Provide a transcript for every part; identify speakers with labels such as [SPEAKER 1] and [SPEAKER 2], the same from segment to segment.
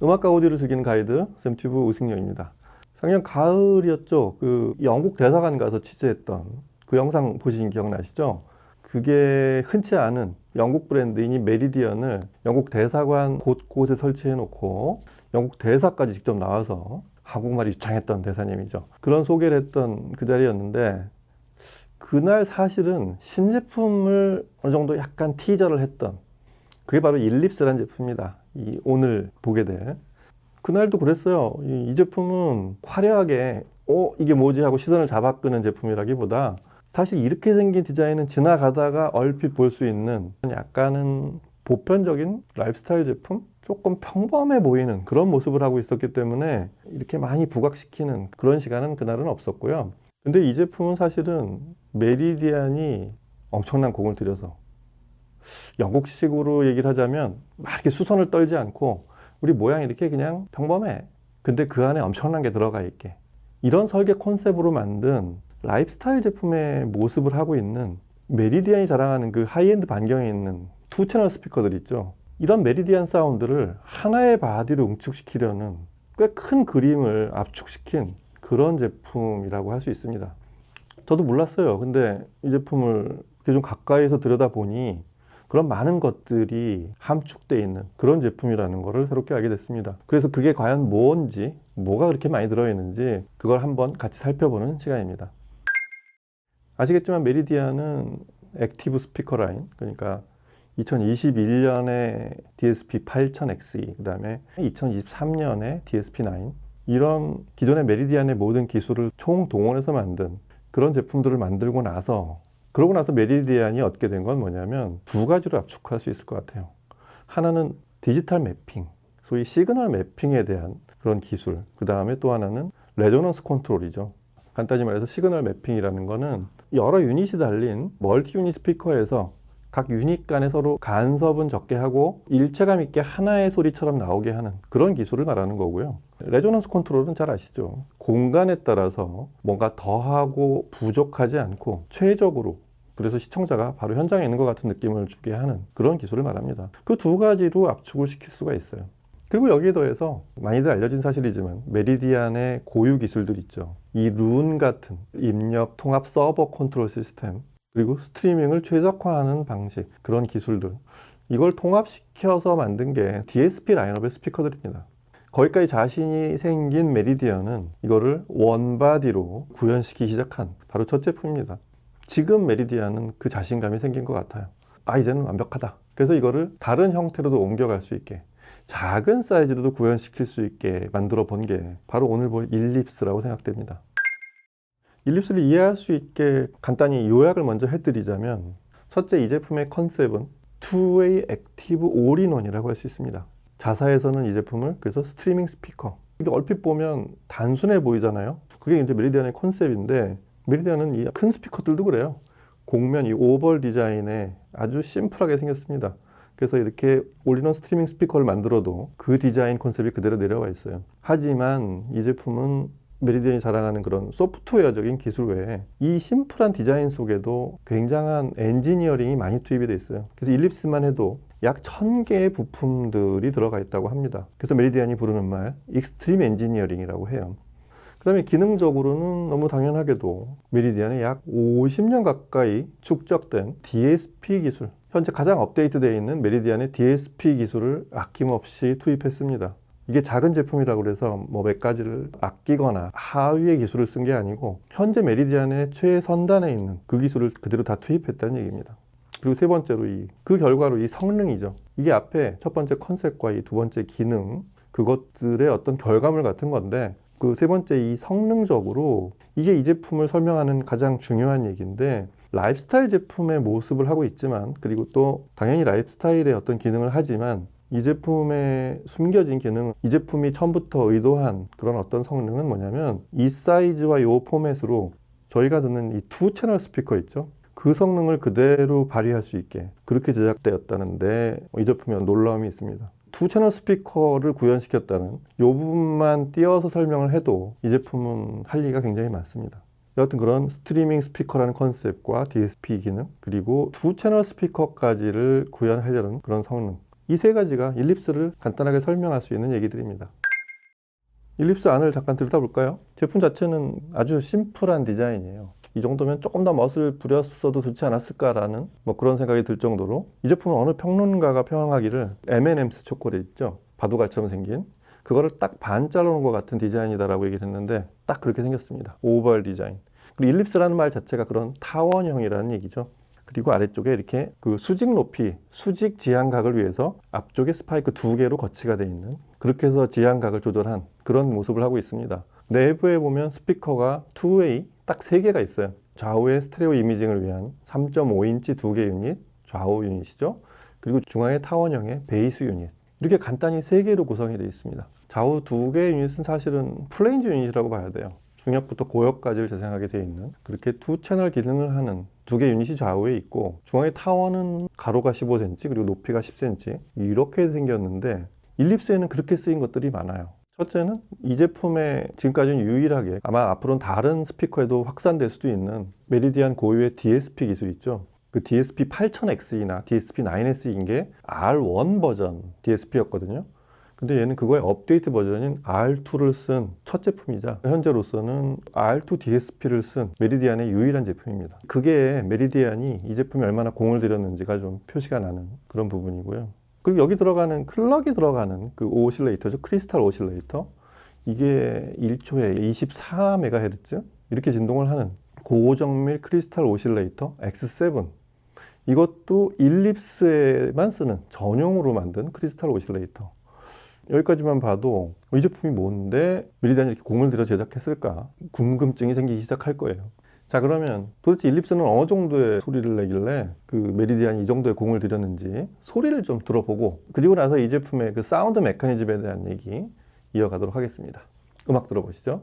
[SPEAKER 1] 음악과 오디오를 즐기는 가이드 샘튜브 우승룡입니다. 작년 가을이었죠. 그 영국 대사관 가서 취재했던 그 영상 보신 기억나시죠? 그게 흔치 않은 영국 브랜드인 이 메리디언을 영국 대사관 곳곳에 설치해 놓고 영국 대사까지 직접 나와서 한국말이 유창했던 대사님이죠. 그런 소개를 했던 그 자리였는데 그날 사실은 신제품을 어느 정도 약간 티저를 했던 그게 바로 일립스라는 제품입니다. 이 오늘 보게 될 그날도 그랬어요. 이, 이 제품은 화려하게 어 이게 뭐지 하고 시선을 잡아끄는 제품이라기보다 사실 이렇게 생긴 디자인은 지나가다가 얼핏 볼 수 있는 약간은 보편적인 라이프스타일 제품? 조금 평범해 보이는 그런 모습을 하고 있었기 때문에 이렇게 많이 부각시키는 그런 시간은 그날은 없었고요. 근데 이 제품은 사실은 메리디안이 엄청난 공을 들여서 영국식으로 얘기를 하자면 막 이렇게 수선을 떨지 않고 우리 모양이 이렇게 그냥 평범해. 근데 그 안에 엄청난 게 들어가 있게. 이런 설계 컨셉으로 만든 라이프스타일 제품의 모습을 하고 있는 메리디안이 자랑하는 그 하이엔드 반경에 있는 투 채널 스피커들 있죠. 이런 메리디안 사운드를 하나의 바디로 응축시키려는 꽤 큰 그림을 압축시킨 그런 제품이라고 할 수 있습니다. 저도 몰랐어요. 근데 이 제품을 좀 가까이서 들여다보니 그런 많은 것들이 함축되어 있는 그런 제품이라는 것을 새롭게 알게 됐습니다. 그래서 그게 과연 뭔지, 뭐가 그렇게 많이 들어있는지 그걸 한번 같이 살펴보는 시간입니다. 아시겠지만 메리디안은 액티브 스피커 라인, 그러니까 2021년에 DSP 8000XE, 그 다음에 2023년에 DSP9 이런 기존의 메리디안의 모든 기술을 총동원해서 만든 그런 제품들을 만들고 나서 그러고 나서 메리디안이 얻게 된 건 뭐냐면 두 가지로 압축할 수 있을 것 같아요. 하나는 디지털 매핑, 소위 시그널 매핑에 대한 그런 기술. 그 다음에 또 하나는 레조넌스 컨트롤이죠. 간단히 말해서 시그널 매핑이라는 거는 여러 유닛이 달린 멀티 유닛 스피커에서 각 유닛 간에 서로 간섭은 적게 하고 일체감 있게 하나의 소리처럼 나오게 하는 그런 기술을 말하는 거고요. 레조넌스 컨트롤은 잘 아시죠? 공간에 따라서 뭔가 더하고 부족하지 않고 최적으로 그래서 시청자가 바로 현장에 있는 것 같은 느낌을 주게 하는 그런 기술을 말합니다. 그 두 가지로 압축을 시킬 수가 있어요. 그리고 여기에 더해서 많이들 알려진 사실이지만 메리디안의 고유 기술들 있죠. 이 룬 같은 입력 통합 서버 컨트롤 시스템 그리고 스트리밍을 최적화하는 방식 그런 기술들 이걸 통합시켜서 만든 게 DSP 라인업의 스피커들입니다. 거기까지 자신이 생긴 메리디언은 이거를 원바디로 구현시키기 시작한 바로 첫 제품입니다. 지금 메리디안은 그 자신감이 생긴 것 같아요. 아 이제는 완벽하다. 그래서 이거를 다른 형태로도 옮겨갈 수 있게 작은 사이즈로도 구현시킬 수 있게 만들어 본 게 바로 오늘 볼 일립스라고 생각됩니다. 일립스를 이해할 수 있게 간단히 요약을 먼저 해드리자면 첫째 이 제품의 컨셉은 투웨이 액티브 올인원이라고 할 수 있습니다. 자사에서는 이 제품을 그래서 스트리밍 스피커 이게 얼핏 보면 단순해 보이잖아요. 그게 이제 메리디안의 컨셉인데 메리디안은 이큰 스피커들도 그래요. 곡면 이 오벌 디자인에 아주 심플하게 생겼습니다. 그래서 이렇게 올인원 스트리밍 스피커를 만들어도 그 디자인 컨셉이 그대로 내려와 있어요. 하지만 이 제품은 메리디안이 자랑하는 그런 소프트웨어적인 기술 외에 이 심플한 디자인 속에도 굉장한 엔지니어링이 많이 투입이 돼 있어요. 그래서 일립스만 해도 약 1000개의 부품들이 들어가 있다고 합니다. 그래서 메리디안이 부르는 말 익스트림 엔지니어링이라고 해요. 그 다음에 기능적으로는 너무 당연하게도 메리디안에 약 50년 가까이 축적된 DSP 기술 현재 가장 업데이트되어 있는 메리디안의 DSP 기술을 아낌없이 투입했습니다. 이게 작은 제품이라고 그래서 뭐 몇 가지를 아끼거나 하위의 기술을 쓴 게 아니고 현재 메리디안의 최선단에 있는 그 기술을 그대로 다 투입했다는 얘기입니다. 그리고 세 번째로 이 그 결과로 이 성능이죠. 이게 앞에 첫 번째 컨셉과 이 두 번째 기능 그것들의 어떤 결과물 같은 건데 그 세 번째 이 성능적으로 이게 이 제품을 설명하는 가장 중요한 얘기인데 라이프스타일 제품의 모습을 하고 있지만 그리고 또 당연히 라이프스타일의 어떤 기능을 하지만 이 제품의 숨겨진 기능, 이 제품이 처음부터 의도한 그런 어떤 성능은 뭐냐면 이 사이즈와 이 포맷으로 저희가 듣는 이투 채널 스피커 있죠? 그 성능을 그대로 발휘할 수 있게 그렇게 제작되었다는데 이 제품에 놀라움이 있습니다. 투 채널 스피커를 구현시켰다는 이 부분만 띄어서 설명을 해도 이 제품은 할 얘기가 굉장히 많습니다. 여하튼 그런 스트리밍 스피커라는 컨셉과 DSP 기능 그리고 두 채널 스피커까지를 구현하려는 그런 성능 이 세 가지가 일립스를 간단하게 설명할 수 있는 얘기들입니다. 일립스 안을 잠깐 들여다볼까요? 제품 자체는 아주 심플한 디자인이에요. 이 정도면 조금 더 멋을 부렸어도 좋지 않았을까라는 뭐 그런 생각이 들 정도로 이 제품은 어느 평론가가 평하기를 M&M's 초콜릿 있죠? 바둑알처럼 생긴 그거를 딱 반 잘라놓은 것 같은 디자인이다라고 얘기를 했는데 딱 그렇게 생겼습니다. 오벌 디자인. 그리고 일립스라는 말 자체가 그런 타원형이라는 얘기죠. 그리고 아래쪽에 이렇게 그 수직 높이, 수직 지향각을 위해서 앞쪽에 스파이크 두 개로 거치가 되어 있는 그렇게 해서 지향각을 조절한 그런 모습을 하고 있습니다. 내부에 보면 스피커가 투웨이 딱세 개가 있어요. 좌우의 스테레오 이미징을 위한 3.5인치 두개 유닛, 좌우 유닛이죠. 그리고 중앙에 타원형의 베이스 유닛. 이렇게 간단히 세 개로 구성이 되어 있습니다. 좌우 두 개의 유닛은 사실은 플레인즈 유닛이라고 봐야 돼요. 중역부터 고역까지를 재생하게 되어 있는 그렇게 두 채널 기능을 하는 두 개 유닛이 좌우에 있고 중앙의 타원은 가로가 15cm 그리고 높이가 10cm 이렇게 생겼는데 일립스에는 그렇게 쓰인 것들이 많아요. 첫째는 이 제품의 지금까지는 유일하게 아마 앞으로는 다른 스피커에도 확산될 수도 있는 메리디안 고유의 DSP 기술 있죠. 그 DSP 8000X나 DSP 9SE인 게 R1 버전 DSP였거든요. 근데 얘는 그거의 업데이트 버전인 R2를 쓴 첫 제품이자 현재로서는 R2 DSP를 쓴 메리디안의 유일한 제품입니다. 그게 메리디안이 이 제품에 얼마나 공을 들였는지가 좀 표시가 나는 그런 부분이고요. 그리고 여기 들어가는 클럭이 들어가는 그 오실레이터죠. 크리스탈 오실레이터. 이게 1초에 24MHz 이렇게 진동을 하는 고정밀 크리스탈 오실레이터 X7 이것도 일립스에만 쓰는 전용으로 만든 크리스탈 오실레이터 여기까지만 봐도 이 제품이 뭔데 미리단이 이렇게 공을 들여 제작했을까 궁금증이 생기기 시작할 거예요. 자 그러면 도대체 일립스는 어느 정도의 소리를 내길래 그 메리디안이 이 정도의 공을 들였는지 소리를 좀 들어보고 그리고 나서 이 제품의 그 사운드 메커니즘에 대한 얘기 이어가도록 하겠습니다. 음악 들어보시죠.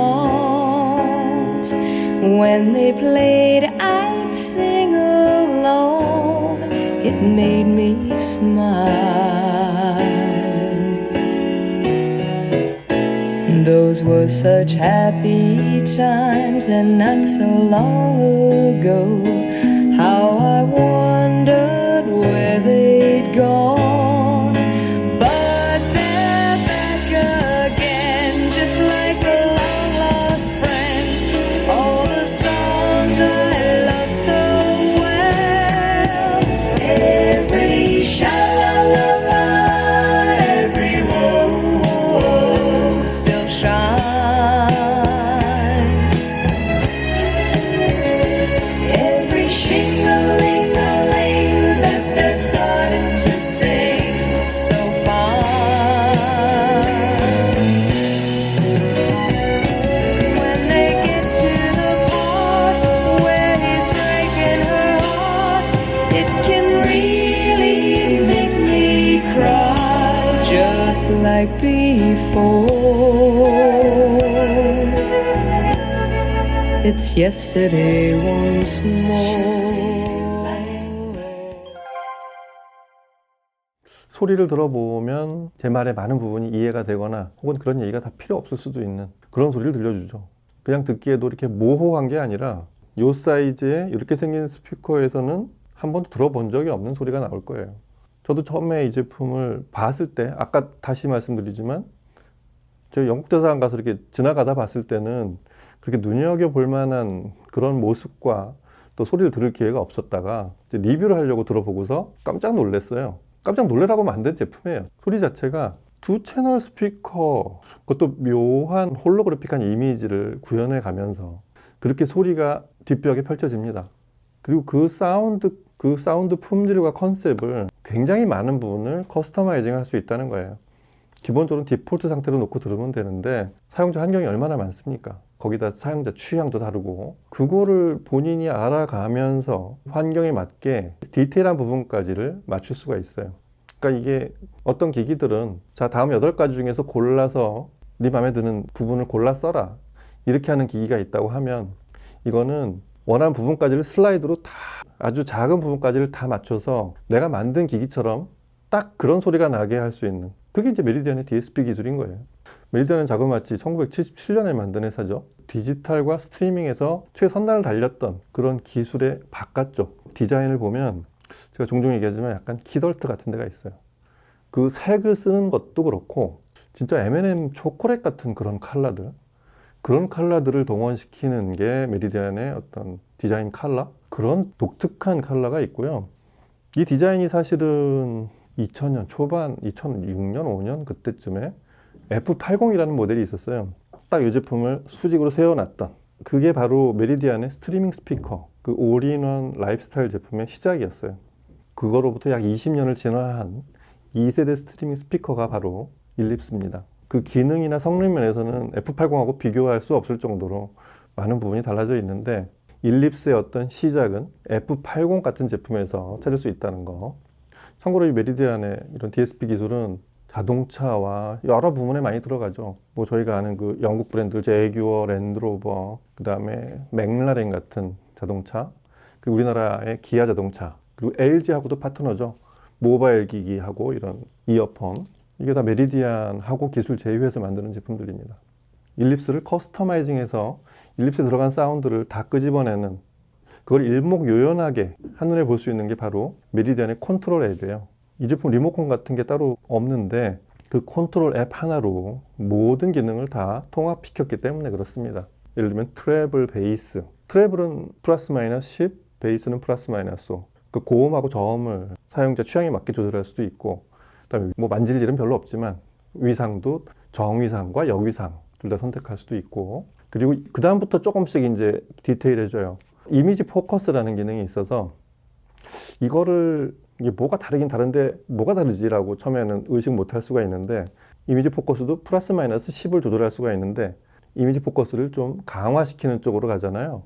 [SPEAKER 2] Waiting for my favorite song. When they played, I'd sing along. It made me smile. Those were such happy times, and not so long ago. How I wondered where they'd gone. It's yesterday once more.
[SPEAKER 1] 소리를 들어보면 제 말의 많은 부분이 이해가 되거나 혹은 그런 얘기가 다 필요 없을 수도 있는 그런 소리를 들려주죠. 그냥 듣기에도 이렇게 모호한 게 아니라 요 사이즈의 이렇게 생긴 스피커에서는 한 번도 들어본 적이 없는 소리가 나올 거예요. 저도 처음에 이 제품을 봤을 때 아까 다시 말씀드리지만 저 영국 대사관 가서 이렇게 지나가다 봤을 때는 그렇게 눈여겨볼 만한 그런 모습과 또 소리를 들을 기회가 없었다가 리뷰를 하려고 들어보고서 깜짝 놀랐어요. 깜짝 놀래라고 만든 제품이에요. 소리 자체가 두 채널 스피커, 그것도 묘한 홀로그래픽한 이미지를 구현해 가면서 그렇게 소리가 뒷벽에 펼쳐집니다. 그리고 그 사운드, 그 사운드 품질과 컨셉을 굉장히 많은 부분을 커스터마이징 할 수 있다는 거예요. 기본적으로 디폴트 상태로 놓고 들으면 되는데 사용자 환경이 얼마나 많습니까? 거기다 사용자 취향도 다르고 그거를 본인이 알아가면서 환경에 맞게 디테일한 부분까지를 맞출 수가 있어요. 그러니까 이게 어떤 기기들은 자 다음 여덟 가지 중에서 골라서 네 마음에 드는 부분을 골라 써라 이렇게 하는 기기가 있다고 하면 이거는 원하는 부분까지를 슬라이드로 다 아주 작은 부분까지를 다 맞춰서 내가 만든 기기처럼 딱 그런 소리가 나게 할 수 있는 그게 이제 메리디안의 DSP 기술인 거예요. 메리디안은 자그마치 1977년에 만든 회사죠. 디지털과 스트리밍에서 최선단을 달렸던 그런 기술의 바깥쪽 디자인을 보면 제가 종종 얘기하지만 약간 키덜트 같은 데가 있어요. 그 색을 쓰는 것도 그렇고 진짜 M&M 초콜릿 같은 그런 컬러들 그런 컬러들을 동원시키는 게 메리디안의 어떤 디자인 컬러 그런 독특한 컬러가 있고요. 이 디자인이 사실은 2000년 초반, 2006년, 5년 그때쯤에 F80이라는 모델이 있었어요. 딱 이 제품을 수직으로 세워놨던 그게 바로 메리디안의 스트리밍 스피커 그 올인원 라이프스타일 제품의 시작이었어요. 그거로부터 약 20년을 지나한 2세대 스트리밍 스피커가 바로 일립스입니다. 그 기능이나 성능 면에서는 F80하고 비교할 수 없을 정도로 많은 부분이 달라져 있는데 일립스의 어떤 시작은 F80 같은 제품에서 찾을 수 있다는 거. 참고로 이 메리디안의 이런 DSP 기술은 자동차와 여러 부분에 많이 들어가죠. 뭐 저희가 아는 그 영국 브랜드 제규어, 랜드로버, 그 다음에 맥라렌 같은 자동차, 그리고 우리나라의 기아 자동차, 그리고 LG하고도 파트너죠. 모바일 기기하고 이런 이어폰 이게 다 메리디안하고 기술 제휴해서 만드는 제품들입니다. 일립스를 커스터마이징해서 일립스에 들어간 사운드를 다 끄집어내는 그걸 일목요연하게 한눈에 볼 수 있는 게 바로 메리디안의 컨트롤 앱이에요. 이 제품 리모컨 같은 게 따로 없는데 그 컨트롤 앱 하나로 모든 기능을 다 통합시켰기 때문에 그렇습니다. 예를 들면 트래블 베이스. 트래블은 플러스 마이너스 10, 베이스는 플러스 마이너스 5. 그 고음하고 저음을 사용자 취향에 맞게 조절할 수도 있고 그다음에 뭐 만질 일은 별로 없지만 위상도 정위상과 역위상 둘 다 선택할 수도 있고 그리고 그 다음부터 조금씩 이제 디테일해져요. 이미지 포커스라는 기능이 있어서 이거를 이게 뭐가 다르긴 다른데 뭐가 다르지라고 처음에는 의식 못 할 수가 있는데 이미지 포커스도 플러스 마이너스 10을 조절할 수가 있는데 이미지 포커스를 좀 강화시키는 쪽으로 가잖아요.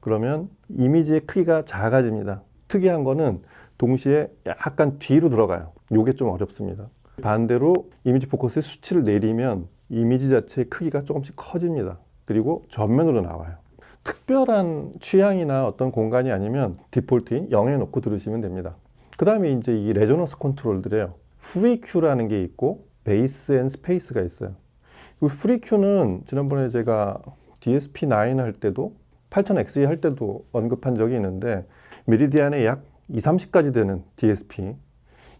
[SPEAKER 1] 그러면 이미지의 크기가 작아집니다. 특이한 거는 동시에 약간 뒤로 들어가요. 요게 좀 어렵습니다. 반대로 이미지 포커스의 수치를 내리면 이미지 자체의 크기가 조금씩 커집니다. 그리고 전면으로 나와요. 특별한 취향이나 어떤 공간이 아니면 디폴트인 0에 놓고 들으시면 됩니다. 그 다음에 이제 이 레조넌스 컨트롤들이에요. 프리큐라는 게 있고 베이스 앤 스페이스가 있어요. 그 프리큐는 지난번에 제가 DSP9 할 때도 8000XE 할 때도 언급한 적이 있는데 메리디안에 약 2, 30가지 되는 DSP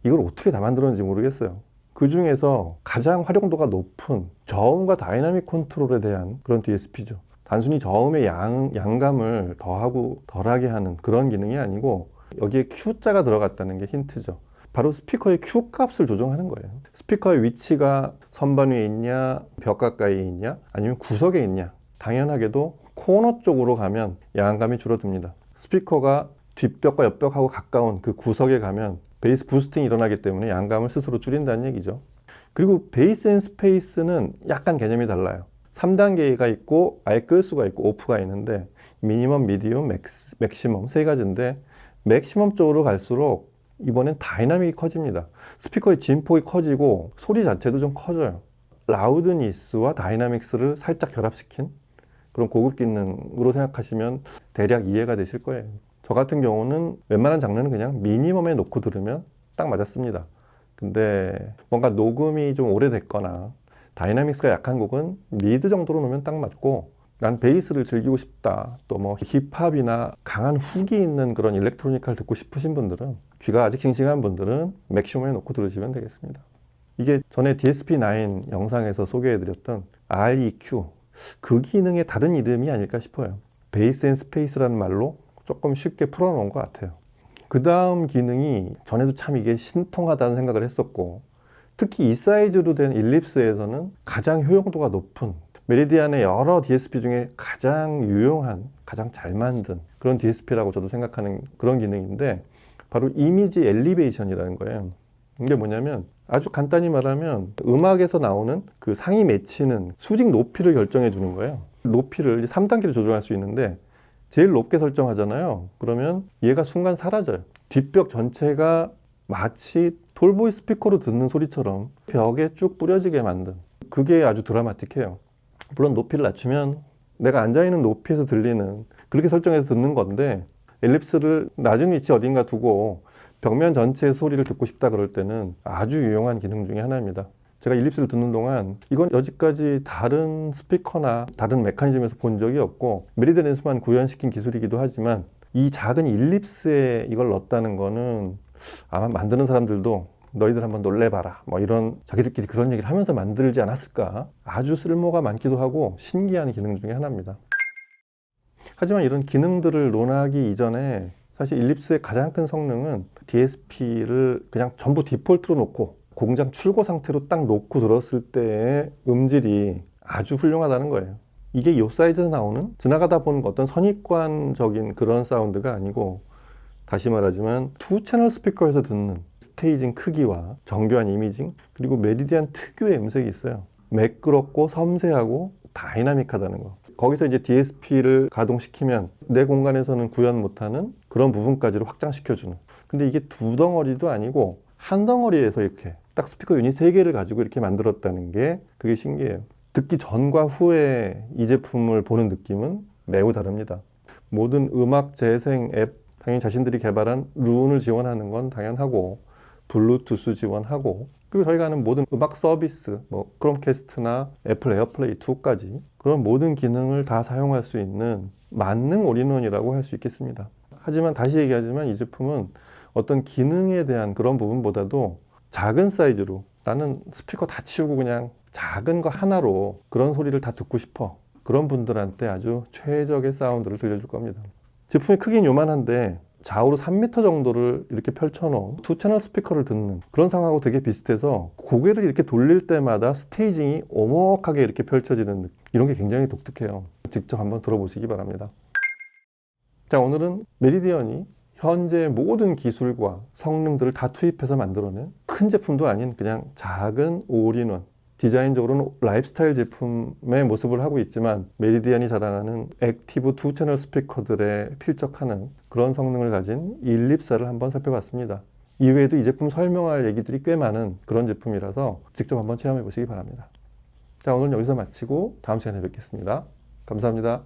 [SPEAKER 1] 이걸 어떻게 다 만들었는지 모르겠어요. 그 중에서 가장 활용도가 높은 저음과 다이나믹 컨트롤에 대한 그런 DSP죠. 단순히 저음의 양, 양감을 더하고 덜하게 하는 그런 기능이 아니고 여기에 Q자가 들어갔다는 게 힌트죠. 바로 스피커의 Q 값을 조정하는 거예요. 스피커의 위치가 선반 위에 있냐, 벽 가까이에 있냐, 아니면 구석에 있냐. 당연하게도 코너 쪽으로 가면 양감이 줄어듭니다. 스피커가 뒷벽과 옆벽하고 가까운 그 구석에 가면 베이스 부스팅이 일어나기 때문에 양감을 스스로 줄인다는 얘기죠. 그리고 베이스 앤 스페이스는 약간 개념이 달라요. 3단계가 있고 아예 끌 수가 있고 오프가 있는데 미니멈, 미디움, 맥스, 맥시멈 세 가지인데 맥시멈 쪽으로 갈수록 이번엔 다이나믹이 커집니다. 스피커의 진폭이 커지고 소리 자체도 좀 커져요. 라우드니스와 다이나믹스를 살짝 결합시킨 그런 고급 기능으로 생각하시면 대략 이해가 되실 거예요. 저 같은 경우는 웬만한 장르는 그냥 미니멈에 놓고 들으면 딱 맞았습니다. 근데 뭔가 녹음이 좀 오래됐거나 다이나믹스가 약한 곡은 미드 정도로 놓으면 딱 맞고 난 베이스를 즐기고 싶다. 또 뭐 힙합이나 강한 훅이 있는 그런 일렉트로니카를 듣고 싶으신 분들은 귀가 아직 싱싱한 분들은 맥시멈에 놓고 들으시면 되겠습니다. 이게 전에 DSP9 영상에서 소개해드렸던 REQ 그 기능의 다른 이름이 아닐까 싶어요. 베이스 앤 스페이스라는 말로 조금 쉽게 풀어놓은 것 같아요. 그 다음 기능이 전에도 참 이게 신통하다는 생각을 했었고 특히 이 사이즈로 된 일립스에서는 가장 효용도가 높은 메리디안의 여러 DSP 중에 가장 유용한, 가장 잘 만든 그런 DSP라고 저도 생각하는 그런 기능인데 바로 이미지 엘리베이션이라는 거예요. 이게 뭐냐면 아주 간단히 말하면 음악에서 나오는 그 상이 맺히는 수직 높이를 결정해 주는 거예요. 높이를 3단계로 조정할 수 있는데 제일 높게 설정하잖아요. 그러면 얘가 순간 사라져요. 뒷벽 전체가 마치 톨보이 스피커로 듣는 소리처럼 벽에 쭉 뿌려지게 만든 그게 아주 드라마틱해요. 물론 높이를 낮추면 내가 앉아있는 높이에서 들리는 그렇게 설정해서 듣는 건데 엘립스를 낮은 위치 어딘가 두고 벽면 전체의 소리를 듣고 싶다 그럴 때는 아주 유용한 기능 중에 하나입니다. 제가 일립스를 듣는 동안 이건 여지까지 다른 스피커나 다른 메커니즘에서 본 적이 없고 메리드랜스만 구현시킨 기술이기도 하지만 이 작은 일립스에 이걸 넣었다는 거는 아마 만드는 사람들도 너희들 한번 놀래봐라. 뭐 이런 자기들끼리 그런 얘기를 하면서 만들지 않았을까? 아주 쓸모가 많기도 하고 신기한 기능 중에 하나입니다. 하지만 이런 기능들을 논하기 이전에 사실 일립스의 가장 큰 성능은 DSP를 그냥 전부 디폴트로 놓고 공장 출고 상태로 딱 놓고 들었을 때의 음질이 아주 훌륭하다는 거예요. 이게 이 사이즈에서 나오는 지나가다 보는 어떤 선입관적인 그런 사운드가 아니고 다시 말하지만 투 채널 스피커에서 듣는 스테이징 크기와 정교한 이미징 그리고 메리디안 특유의 음색이 있어요. 매끄럽고 섬세하고 다이나믹하다는 거. 거기서 이제 DSP를 가동시키면 내 공간에서는 구현 못하는 그런 부분까지를 확장시켜주는. 근데 이게 두 덩어리도 아니고 한 덩어리에서 이렇게 딱 스피커 유닛 세 개를 가지고 이렇게 만들었다는 게 그게 신기해요. 듣기 전과 후에 이 제품을 보는 느낌은 매우 다릅니다. 모든 음악 재생 앱 당연히 자신들이 개발한 룬을 지원하는 건 당연하고 블루투스 지원하고 그리고 저희가 하는 모든 음악 서비스 뭐 크롬캐스트나 애플 에어플레이 2까지 그런 모든 기능을 다 사용할 수 있는 만능 올인원이라고 할 수 있겠습니다. 하지만 다시 얘기하지만 이 제품은 어떤 기능에 대한 그런 부분보다도 작은 사이즈로 나는 스피커 다 치우고 그냥 작은 거 하나로 그런 소리를 다 듣고 싶어. 그런 분들한테 아주 최적의 사운드를 들려줄 겁니다. 제품의 크기는 요만한데 좌우로 3m 정도를 이렇게 펼쳐놓은 두 채널 스피커를 듣는 그런 상황하고 되게 비슷해서 고개를 이렇게 돌릴 때마다 스테이징이 오목하게 이렇게 펼쳐지는. 이런 게 굉장히 독특해요. 직접 한번 들어보시기 바랍니다. 자, 오늘은 메리디언이 현재 모든 기술과 성능들을 다 투입해서 만들어낸 큰 제품도 아닌 그냥 작은 올인원 디자인적으로는 라이프스타일 제품의 모습을 하고 있지만 메리디안이 자랑하는 액티브 두 채널 스피커들에 필적하는 그런 성능을 가진 일립사를 한번 살펴봤습니다. 이외에도 이 제품 설명할 얘기들이 꽤 많은 그런 제품이라서 직접 한번 체험해 보시기 바랍니다. 자, 오늘 여기서 마치고 다음 시간에 뵙겠습니다. 감사합니다.